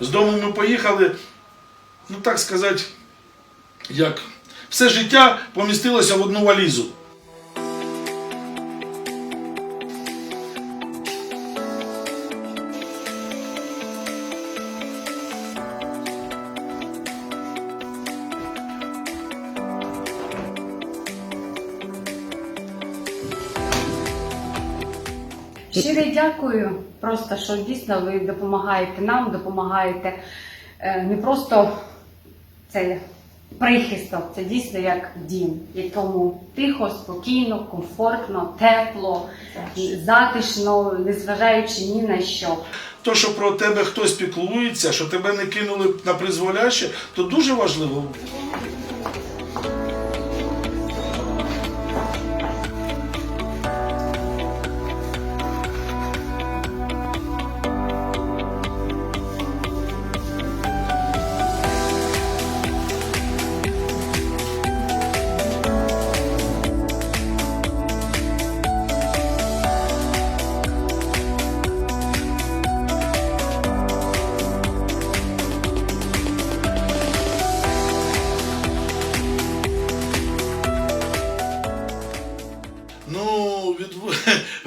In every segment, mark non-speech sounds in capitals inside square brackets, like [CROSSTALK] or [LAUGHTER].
З дому ми поїхали, ну так сказати, як все життя помістилося в одну валізу. Щиро дякую, просто що дійсно ви допомагаєте нам, допомагаєте е, не просто це прихисток, це дійсно як дім, якому тихо, спокійно, комфортно, тепло, затишно, незважаючи ні на що. То, що про тебе хтось піклується, що тебе не кинули на призволяще, то дуже важливо.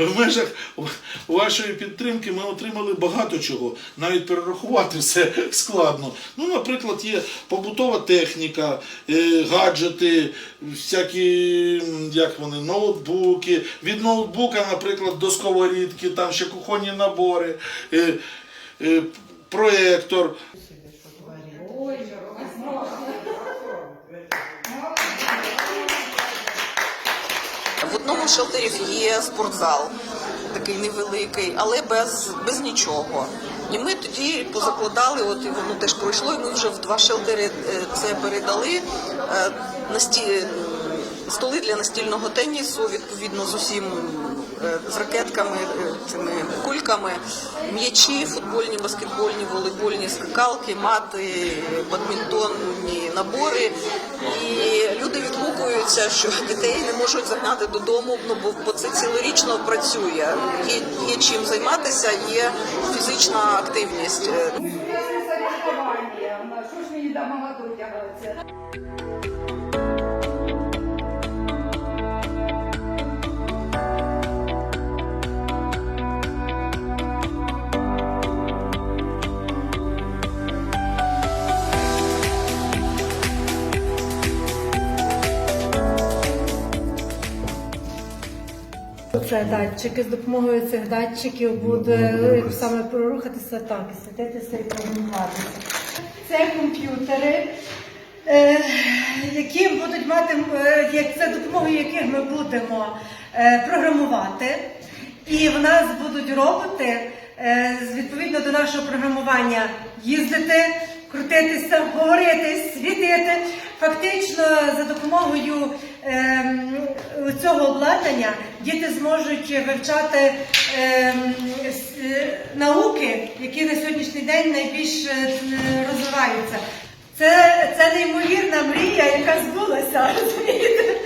В межах вашої підтримки ми отримали багато чого. Навіть перерахувати все складно. Ну, наприклад, є побутова техніка, е, гаджети, всякі як вони, ноутбуки. Від ноутбука, наприклад, до сковорідки, там ще кухонні набори, е, е, проєктор. В одному з шелтерів є спортзал, такий невеликий, але без, без нічого. І ми тоді позакладали, от і воно теж пройшло, і ми вже в два шелтери е, це передали. Е, Насті... Столи для настільного тенісу, відповідно з усім е, з ракетками, е, цими кульками, м'ячі, футбольні, баскетбольні, волейбольні, скакалки, мати, бадмінтонні набори. І люди відгукуються, що дітей не можуть загнати додому, ну бо, це цілорічно працює. Є, є чим займатися, є фізична активність. Е, Що ж мені до мама дотягатися? Це датчики. З допомогою цих датчиків буде саме прорухатися так, і світитися і програмуватися. Це комп'ютери, е, які будуть мати, е, це допомогою яких ми будемо е, програмувати. І в нас будуть роботи е, відповідно до нашого програмування їздити, крутитися, говорити, світити. Фактично, за допомогою цього обладнання діти зможуть вивчати ем, е, науки, які на сьогоднішній день найбільш е, розвиваються. Це, це неймовірна мрія, яка збулася. [LAUGHS] розумієте?